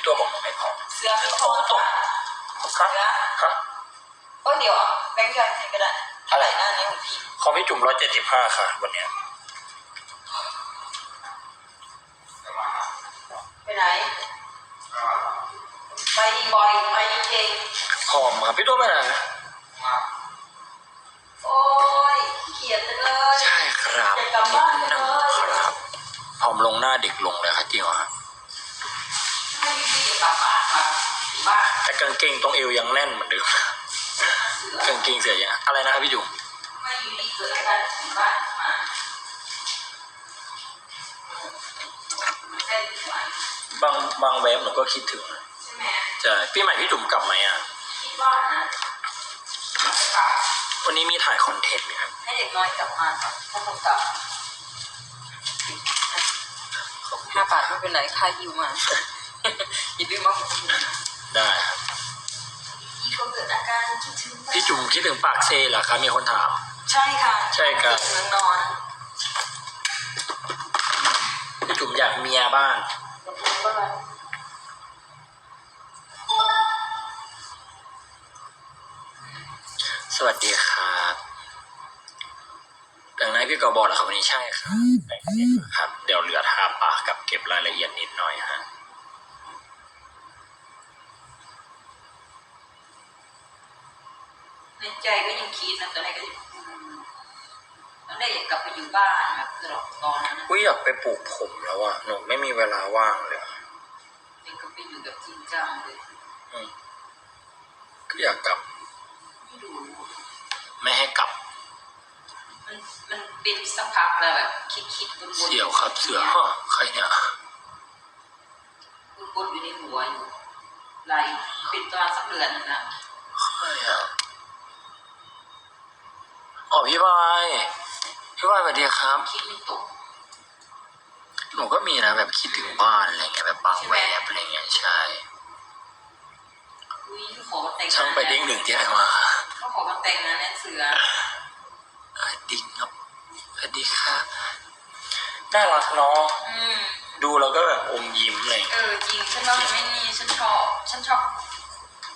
พี่ตัวบอกหนูไม่พอเสือมีโทรศัพท์ครับฮะโอ้ยเดี๋ยวแบงค์ย่อยให้ก็ได้เท่าไหร่หน้านี้ของพี่ของพี่จุ่มร้อยเจ็ดสิบห้าค่ะ วันเนี้ยไปไหน ไปบ่อยไปเก่งหอมครับพี่ตัวไปไหนโอ้ยเขียดจังเลยใช่ครับอยากกลับบ้านจันั่งงเลยครับหอมลงหน้าเด็กลงเลยครับจริงเหรอฮะไม่มีที่จะกลับ แต่กางเกงตรงเอวยังแน่นเหมือนเดิมกางเกงเสียยังอะไรนะครับพี่จุ๋มไม่อยู่ที่เกิดอาการอยู่บ้านมาเส้นหวานบางบางแวบหนูก็คิดถึงนะใช่ไหมใช่พี่ใหม่พี่จุ๋มกลับไหมอะคิดว่านะกลับวันนี้มีถ่ายคอนเทนต์ไหมครับให้เด็กน้อยกลับมาก่อนถ้าผมกลับห้าบาทไม่เป็นไรค่ายิวมา อย่าลืมมาผมได้ครับอีกคนเกิดอาการคิดถึงพี่จุ๋มคิดถึงปากเซเหรอครับมีคนถาม ใช่ค่ะใช่ครับเมืองนอนพี่จุ๋มอยากเมียบ้างกับเมืองบ้านสวัสดีครับดังนั้นพี่กอบอลเหรอครับวันนี้ใช่ครับแต่งเสร็จแล้วครับ เดี๋ยวเหลือทาปากกับเก็บรายละเอียดนิดหน่อยฮะ ในใจก็ยังคิดนะตอนแรกก็ยังอืมตอนแรกอยากกลับไปอยู่บ้านแบบตลอดตอนนั้นนะอุ้ยอยากไปปลูกผมแล้วอะหนูไม่มีเวลาว่างเลยอะอยากกลับไปอยู่แบบจริงจังเลยอืมก็อยากกลับ ไม่รู้ไม่ให้กลับ มันมันเป็นสักพักแล้วแบบคิดคิดบนบนเสี่ยวครับเสือฮะใครเนี่ยบนบนอยู่ในหัวอยู่ไหลเป็นประมาณสักเดือนหนึงนะ ใครอะ อ๋อพี่บายพี่บายสวัสดีครับคิดไม่ตกหนูก็มีนะแบบคิดถึงบ้านอะไรเงี้ยแบบบางแวบอะไรเงี้ยใช่อุ้ยขอมาแต่งช่างไปเด้งหนึ่งที่ไหนมาเขาขอมาแต่งงานแน่เสือสวัสดีครับสวัสดีครับน่ารักเนาะอืมดูแล้วก็แบบอมยิ้มอะไรเลยเออจริงฉันว่ามันไม่นี่ฉันชอบ ฉันชอบ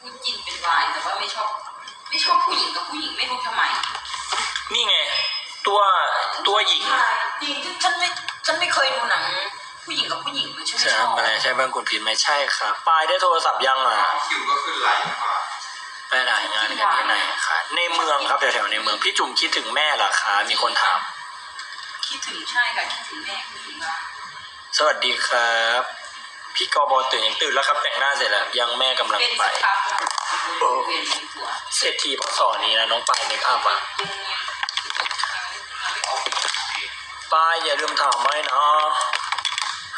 พูดจินเป็นวายแต่ว่าไม่ชอบ ไม่ชอบผู้หญิงกับผู้หญิงไม่รู้ทำไม นี่ไง ตัวตัวหญิง จริงฉันไม่ฉันไม่เคยดูหนัง ผู้หญิงกับผู้หญิงเลยฉันไม่ใช่ชอบอะไรใช่บ้างคุณพินไหมใช่ครับปายได้โทรศัพท์ยังอะคิวก็ขึ้นไลน์มาไปถ่ายงานกันที่ไหนคะในเมืองครับแถวๆในเมืองพี่จุ๋มคิดถึงแม่เหรอคะมีคนถาม คิดถึงใช่ค่ะคิดถึงแม่คิดถึงบ้านสวัสดีครับ พี่กอบอตื่นยังตื่นแล้วครับแต่งหน้าเสร็จแล้ว ยังแม่กำลังเป็นไป สักพักแล้วเวียนในหัวเศรษฐีพ่อสอนนี้นะน้องปายในภาพอะยังยัง ปายอย่าลืมถามไว้นะ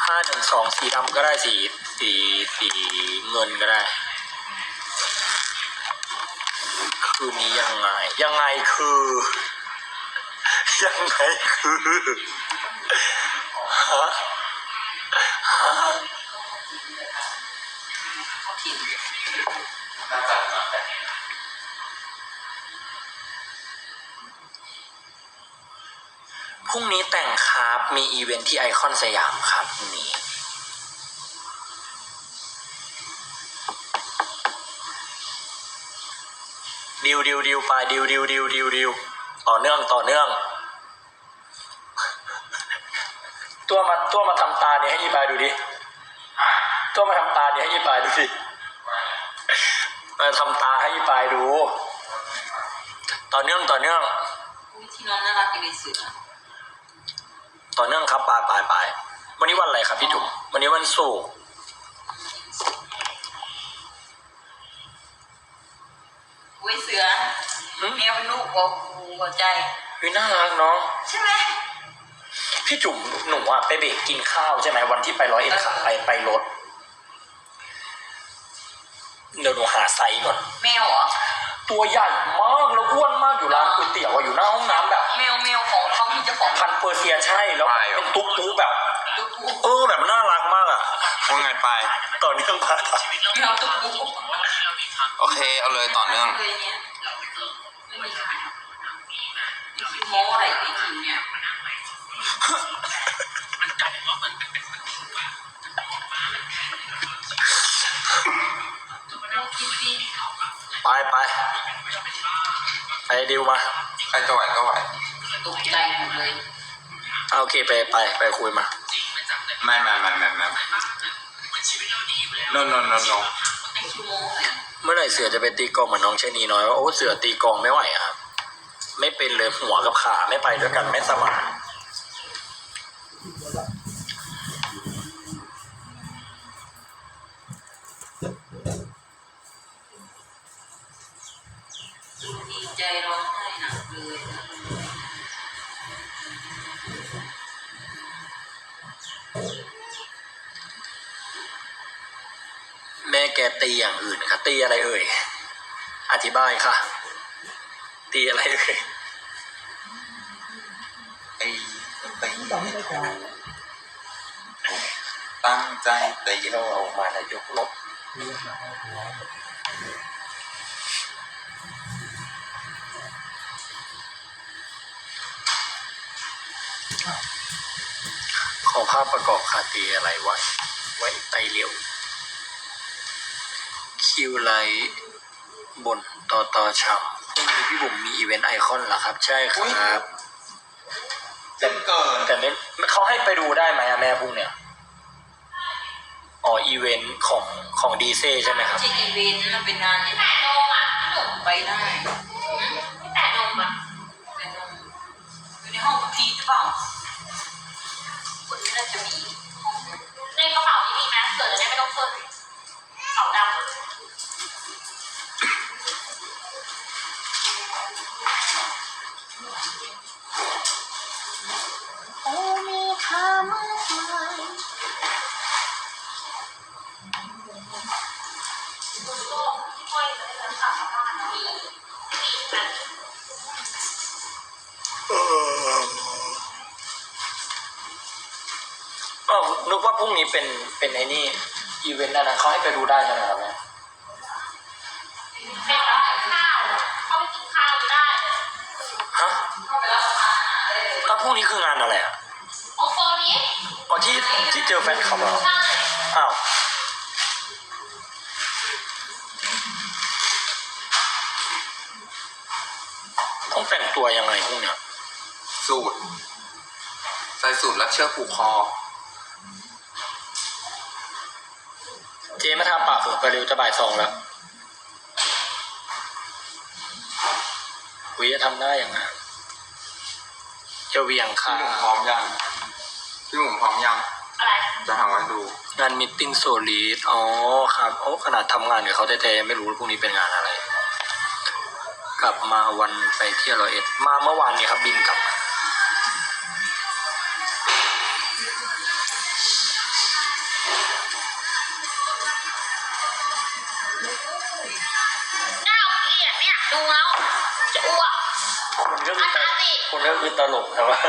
ห้าหนึ่งสองสีดำก็ได้สีสีสีเงินก็ได้ คืนนี้ยังไง ยังไงคือ ยังไงคือฮะฮะ พรุ่งนี้แต่งครับมีอีเวนท์ที่ไอคอนสยามครับพรุ่งนี้ดิวดิวดิวไปดิวดิวดิวดิวดิวต่อเนื่องต่อเนื่อง ตัวมาตัวมาทำตาเนี่ยให้อีปายดูดิตัวมาทำตาเนี่ยให้อีปายดูดิมาทำตาให้อีปายดู ต่อเนื่องต่อเนื่องอุ้ยที่นอนน่ารักจังเลยเสือ ต่อเนื่องครับปลายปลายปลายวันนี้วันอะไรครับพี่จุ๋มวันนี้วันศุกร์อุ้ยเสือแมวเป็นลูกหัวหัวใจวิน่ารักเนาะใช่ไหมพี่จุ๋มหนูอะไปเบรกกินข้าวใช่ไหมวันที่ไปร้อยเอ็ดขาไปไปรถเดี๋ยวหนูหาไซส์ก่อนแมวเหรอ ตัวใหญ่มากแล้วอ้วนมากอยู่ร้านก๋วยเตี๋ยวอะอยู่หน้าห้องน้ำแบบแมวแมวของเขามีเจ้าของพันธุ์เปอร์เซียใช่แล้วเป็นตุ๊กตุ๊กแบบตุ๊กตุ๊กเออแบบน่ารักมากอะว่าไงไปต่อเนื่องมาแมวตุ๊กตุ๊กโอเค เอาเลยต่อเนื่องเลยเนี่ยไม่มีขายนี่คือโม้อะไรไอ้ทีเนี่ยพเราคิดดี ไปไปไปดิวมา ใครจะไหวก็ไหวตกใจหมดเลยเอาโอเคไปไปไปคุยมา ไม่ไม่ไม่ไม่ไม่โนโนโนโนไอชั่วโมงเนี่ยเมื่อไหร่เสือจะไปตีกลองเหมือนน้องเชนีน้อยว่าโอ้เสือตีกลองไม่ไหวอะครับ ไม่เป็นเลยหัวกับขาไม่ไปด้วยกันไม่สมาน อะไรเอ่ย อธิบายค่ะ ตีอะไรเอ่ยตีตีตั้งใจตีที่เราเอามาแล้วยกลบขอภาพประกอบคาตีอะไรไว้ไว้ไตเหลียว คิวไลท์บนต่อต่อช่ำพรุ่งนี้พี่บุ๋มมีอีเวนต์ไอคอนเหรอครับ ใช่ครับเต็มเกินแต่ไม่เขาให้ไปดูได้ไหมอะแม่พรุ่งเนี่ย อ๋ออีเวนต์ของของดีเซใช่ไหมครับที่อีเวนต์มันเป็นงานที่แต่นมอะไปได้ไม่แต่นมอะแต่นมอยู่ในห้องคุณพีทหรือเปล่าคนนี้น่าจะมีห้องในกระเป๋านี้มีไหมเกิดจะได้ไม่ต้องเฟิร์นกระเป๋าดำโอ้มีค่ามา กมายคุณโต้ยนึกว่าพรุ่งนี้เป็นเป็นไอ้นี่ อีเวนต์นั่นนะเขาให้ไปดูได้ใช่ไหมครับแม่เป็น พรุ่งนี้คืองานอะไรอะโอโฟนี้อ๋อที่ที่เจอแฟนคลับเหรอใช่อ้าวต้องแต่งตัวยังไงพรุ่งเนี้ยสูตรใส่สูตรแล้วเชือกผูกคอ เจมาทาปากฝึกไปเร็วจะบ่ายสองแล้ววิจะทำได้ยังไง จะเวียงพี่ขาหมุมพร้อมยังพี่หมุมพร้อมยัง อะไรจะทำให้ดูงานมิทติ้งโซลีดอ๋อครับโอ้ขนาดทำงานกับเขาแท้ๆยังไม่รู้ว่าพรุ่งนี้เป็นงานอะไร กลับมาวันไปเที่ยวร้อยเอ็ดมาเมื่อวานนี้ครับบินกลับหน้ คนก็คือตลกแต่ว่า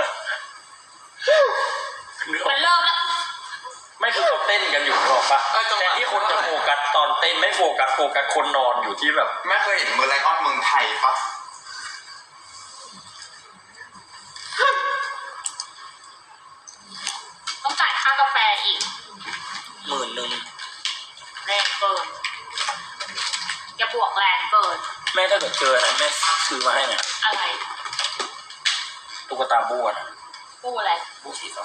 นึกออมักนเริ่มแล้ว ไม่คือเขาเต้นกันอยู่นึกออกปะเอ้ยจังหวะ แต่ที่คนจะโฟกัสตอนเต้นไม่โฟกัสโฟกัสคนนอนอยู่ที่แบบ แม่เคยเห็นมือไลออนเมืองไทยปะต้องจ่ายค่ากาแฟอีกหมื่นหนึ่งแรงเกินอย่าบวกแรงเกิน แม่ถ้าเกิดเจออะไรแม่ซื้อมาให้เนี่ยอะไรตุ๊ กตาบ้วนอะปูอะไรบูสีฟ้า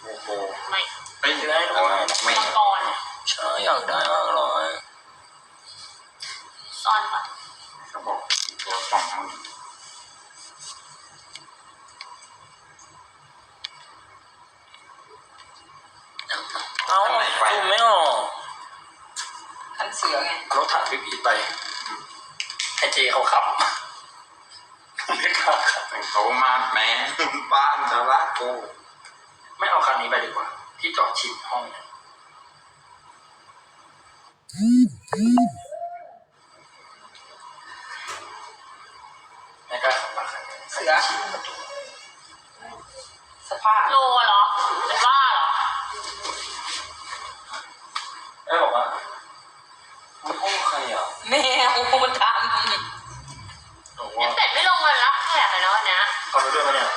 โอ้โหไม่ไม่ไม่ได้ด้วยไม่มังกรใช่อยากได้มากเลยซ่อนก่อนก็บอกตัวสองมือเอ้าซูมไม่ออกทันเสือไงรถถังพี่พีไปให้เจเขาขับ ไม่กล้าขับแต่งโตมาแม่บ้านจะรักกูไม่เอาคันนี้ไปดีกว่า ที่จอดชิดห้องเนี่ยไม่กล้าขับมาคันนี้เสือสภาพโลเหรอจะบ้าเหรอแม่บอกว่ามันห้องใครอะแมวมันทบอกยั ว่างเป็ดไม่ลงมารับแขกเลยนะวันเนี้ยเอาไปด้วยไหมเนี่ย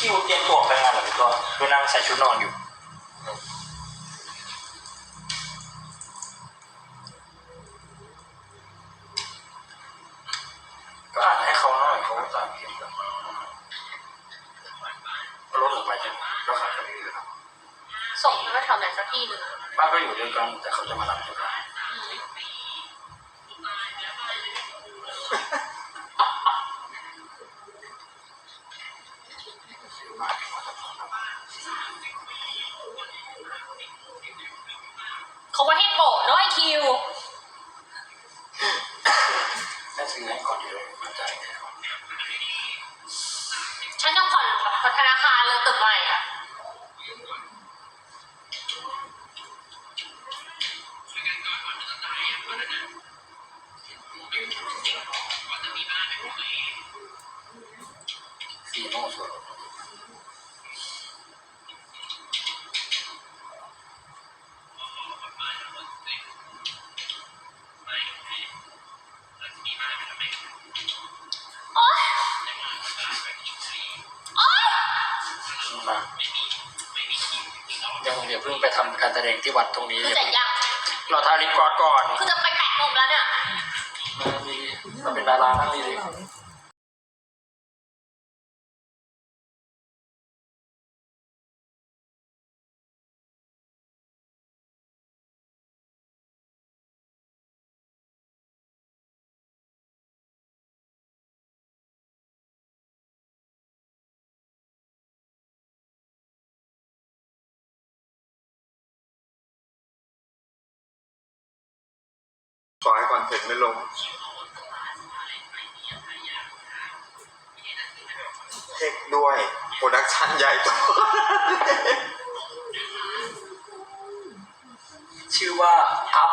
คิวเตรียมตัวไปงานเหรอพี่ตัวดูนางใส่ชุดนอนอยู่ ก็อ่านให้เขาหน่อยเขาจะเห็นแบบรถออกไปจะก็ขายกันอยู่ครับส่งไปว่าแถวไหนสักที่หนึ่งบ้านก็อยู่ด้วยกันแต่เขาจะมารับที่บ้านเขาไว้ให้โปะเน้อยคิว การแสดงที่วัดตรงนี้ คือจะยังเราทาลิปกอดก่อน คือจะไปแปะนมแล้วเนี่ยมาดีเราเป็นดารานั่งดี เลยขอให้คอนเทนต์ไม่ลง เทคด้วยโปรดักชั่นใหญ่โตัวชื่อว่าอัพ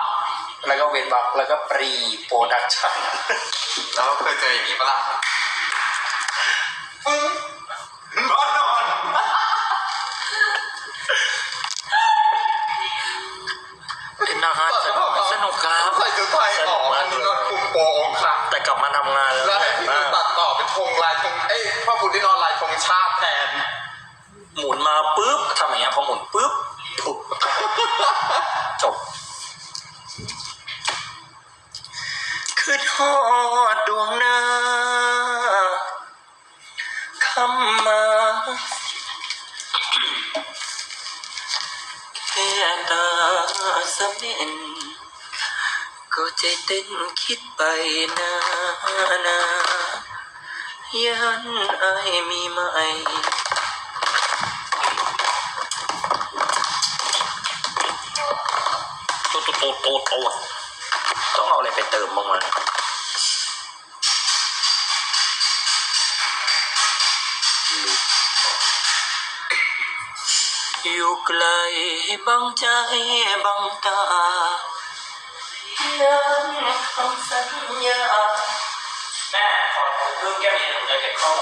แล้วก็เวนวักแล้วก็ปรีโปรดักชั่นแล้วเคยเจออย่างนี้ปะล่ะปึ้งนอนนอน เป็นอาหารสนุกสนุก ครับ ใส่ชุดไทยออกอันนี้นอนคุมโปงครับแต่กลับมาทำงานแล้วแล้วเหให้นื่อยพี่มากตัดต่อเป็นธงลายธงเอ้ยพ่อคุณที่นอนลายธงชาติแทน หมุนมาปุ๊บทำอย่างเงี้ยพอหมุนปุ๊บปุ๊บจบ คือทอดดวงหน้าคำมาแค่ตาสะเม็น ก็ใจเต้นคิดไปนานายันไอายมีไหมตัวตัวตัวตัวตัวต้องเอาอะไรไปเติมบ้างวะอยู่ไกลบังใจบังตา ยังคำสัญญาแม่ขอเพิ่มแก้วนี้หนึ่งจะเก็บข้อ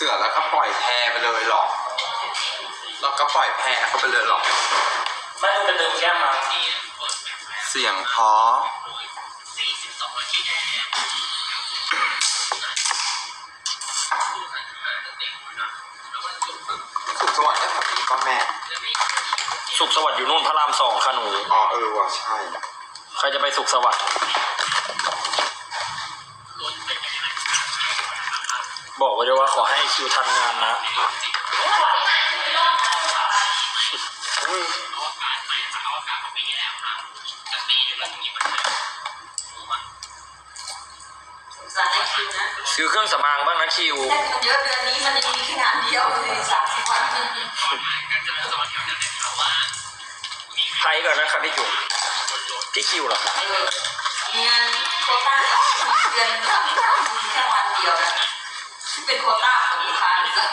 เสือแล้วก็ปล่อยแพรไปเลยหรอกแล้วก็ปล่อยแพรเขาไปเลยหรอกไม่ดูเป็นเดิมแก้มที่เสียงเพอสุขสวัสดิ์แก้ม่สุขสวัสดิ์อยู่นู่นพระรามสองขนูอ๋อเออว่ะใช่ ใครจะไปสุขสวัสดิ์ บอกไว้ด้วยว่าขอให้คิวทันงานนะอุ้ยสารได้คิวนะซื้อเครื่องสำอางบ้างนะคิว แต่มันเยอะเดือนนี้มันยังมีแค่งานเดียวเลยสามสิบวันใครก่อนนะครับพี่จุ๋มพี่คิวเหรอครับ เออมีงานโควต้าเดือนละมีแค่วันเดียวนะที่ เป็นโควต้าของลูกค้าเลยจ้ะ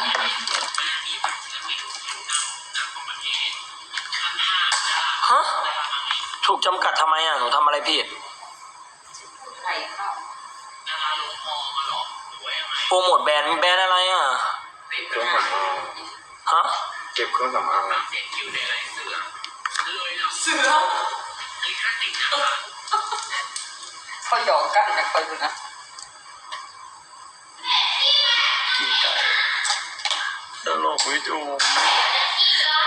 ฮะถูกจำกัดทำไมอะ หนูทำอะไรผิด ใครเข้าโปรโมทแบรนด์แบรนด์อะไรอะ เครื่องสำอางฮะ เก็บเครื่องสำอางเสือเขาหยอกกันนะคอยดูนะ ตลกพี่จุ๋ม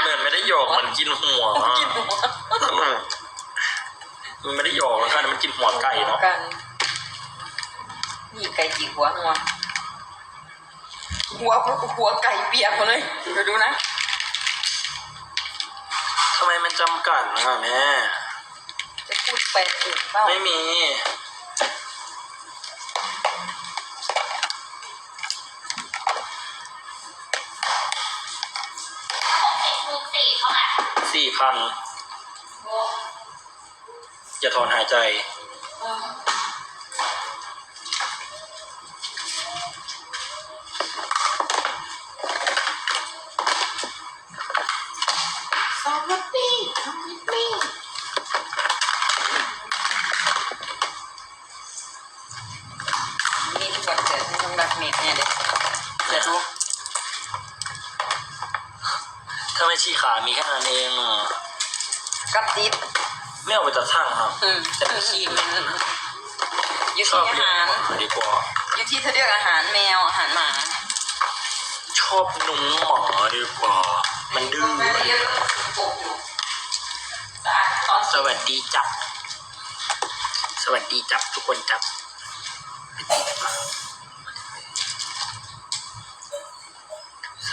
เหมือนไม่ได้หยอกมันกินหัวอะกินหัวตลกมันไม่ได้หยอกแล้วกันมันกินหัวไก่เนาะกันนี่ไก่จีหัวหัวหัวหัวไก่เปียกหมดเลยเดี๋ยวดูนะทำไมมันจำกัดนะแม่จะพูดแปลอื่นเปล่าไม่มี สี่พัน อย่าถอนหายใจสวัสดีทำมิตรนี่ทุกคนเกิดให้ต้องรักเมดเนี่ยเด็กเดี๋ยวดูถ้าไม่ชี้ขามีแค่นั้นเองอะกับดิบไม่เอาไปตัดช่างครับอืมแต่ไม่ขี้มันอยู่ชอที่บอาเลี้ยงหาร หมาดีกว่า อยู่ที่เธอเรียกอาหารแมวอาหารหมาชอบนุ่มหมาดีกว่า มันดื้อสวัสดีจับ สวัสดีจับทุกคนจับ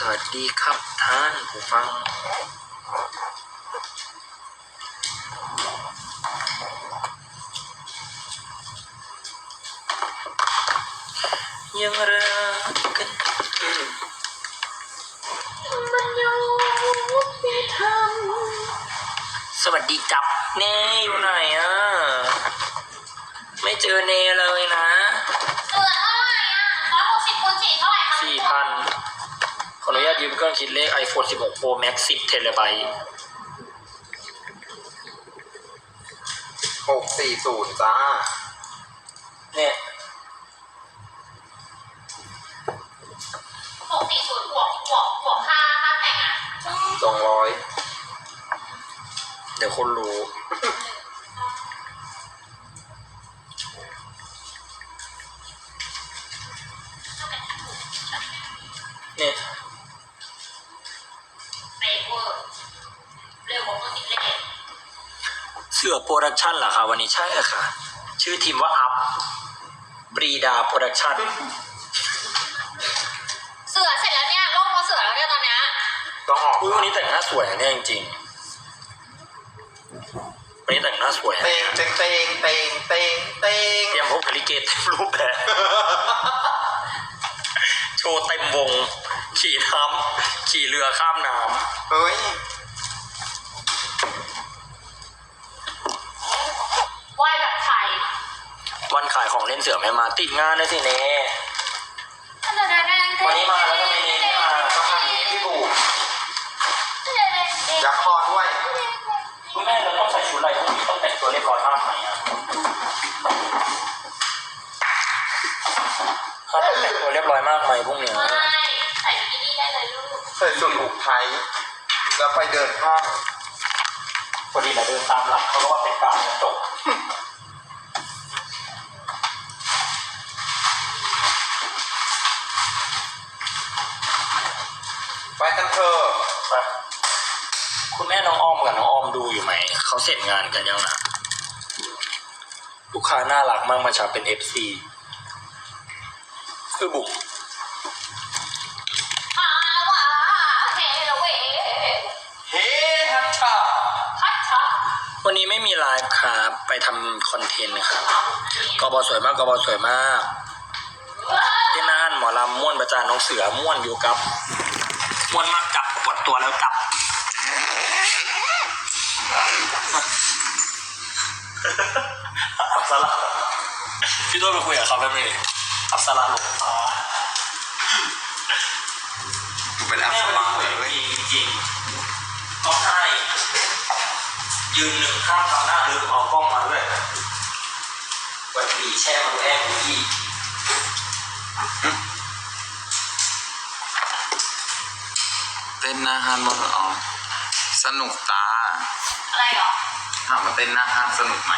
สวัสดีครับท่านผู้ฟัง ยังรักกันมันยังมีทำสวัสดีจับเน่อยู่ไหนอะ ไม่เจอเนเลยนะ ออนุญาตยืมเครื่องคิดเลข iPhone 16 Pro Max 10เทเลไบต์หกสี่ศูนย์จ้า เนี่ยหกสี่ศูนย์บวกบวกบวกค่าค่าแต่งอะ สองร้อย เดี๋ยวคนรู้ เสือโปรดักชันเหรอคะวันนี้ใช่ค่ะ ชื่อทีมว่าอัพปรีดาโปรดักชันเสือเสร็จแล้วเนี่ยลงมาเสือแล้วเนี่ยตอนเนี้ยต้องออกอุ้ยวันนี้แต่งหน้าสวยนะเนี่ยจริงๆวันนี้แต่งหน้าสวยนะเตงเตงเตงเตงเตงเตงเตรียมพบกับลิเกเต็มรูปแบบโชว์เต็มวง ขี่น้ำขี่เรือข้ามน้เฮ้ย วันขายของเล่นเสือไม่มาติดงานนะสิเนวันนี้มาแล้วทำไมเนไม่มาต้องทำอย่างนี้พี่บูอยากคอด้วย คุณแม่เราต้องใส่ชุดอะไรพวกนี้ต้องแต่งตัวเรียบร้อยมากไหมอะเขาต้องแต่งตัวเรียบร้อยมากไหมพวกเนี้ยไม่ใส่บิกินี่ได้เลยลูกใส่สูทอุกไทยแล้วไปเดินห้างพอดีเราเดินตามหลังเขาก็ว่าเป็นการกระจก คุณแม่น้องออมกับน้องออมดูอยู่ไหม เขาเสร็จงานกันยังนะลูกค้าน่ารักมากมาชาเป็นเอฟซีคือบุกอาวาเฮโลเวเฮ้ฮัทชาฮัทชาวันนี้ไม่มีไลฟ์ครับไปทำคอนเทนต์ครับกบสวยมากกบสวยมากที่น่านหมอลำม่วนประจานน้องเสือม่วนอยู่กับม่วนมากจับปวดตัวแล้วจับ อับ สาระพี่ตัวไปคุยกับเขาได้ไหมอับสาระหลงอ๋อเป็นอัพสลังเลยเว้ยจริงๆต้องให้ยืนหนึ่งข้ามทางหน้าลึกเอากล้องมาด้วยวันปีแช่มาแอบอีกเต้นหน้าห้านบ้างเหรออ๋อสนุกตา อะไรหรอถามมาเต้นหน้าห้านสนุกไหม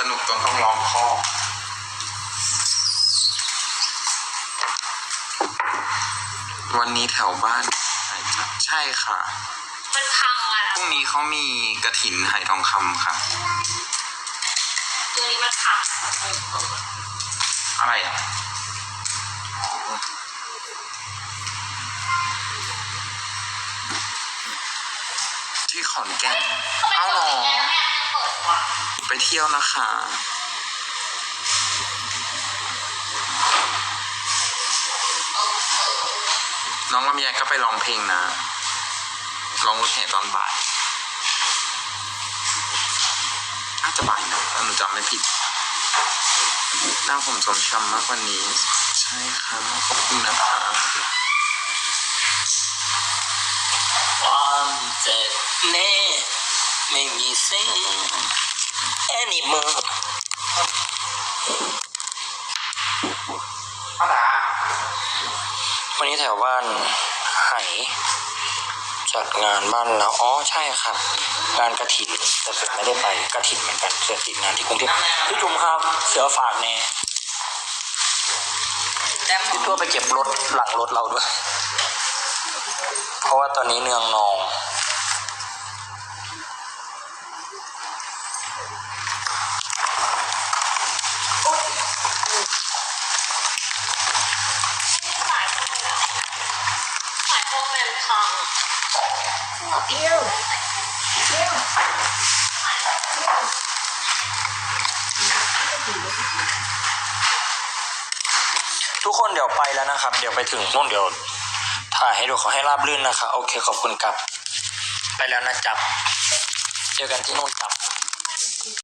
สนุกจนต้องร้องข้อวันนี้แถวบ้านไหนจ๊ะใช่ค่ะมันพังอะพรุ่งนี้เขามีกระถินไหทองคำค่ะ ตัวนี้มันพังอะไรอะอ๋อที่ขอนแก่นทำไมเอ้าเหรตัวอ ไปเที่ยวนะคะ น้องลำไยก็ไปร้องเพลงนะร้องรถแห่ตอนบ่ายน่าจะบ่ายนะหนูจำไม่ผิดหน้าผมสมชำมากกว่านี้ ใช่ค่ะขอบคุณนะคะความเจ็บแน่ ไม่มีสิ่งแอนิมอร์ป้าดาวันนี้แถวบ้านไหจัดงานบ้านเราอ๋อใช่ครับ งานกระถิ่นแต่ผมไม่ได้ไปกระถิ่นเหมือนกันเสือติดงานที่กรุงเทพพี่จุ๋มครับเสือฝากแน่พี่ตัวไปเก็บรถหลังรถเราด้วย เพราะว่าตอนนี้เนืองนอง ดี๋ยวไปแล้วนะครับ เดี๋ยวไปถึงนู่นเดี๋ยวถ่ายให้ดูขอให้ราบรื่นนะคะโอเคขอบคุณครับ ไปแล้วนะจับ เจอกันที่นู่นจับ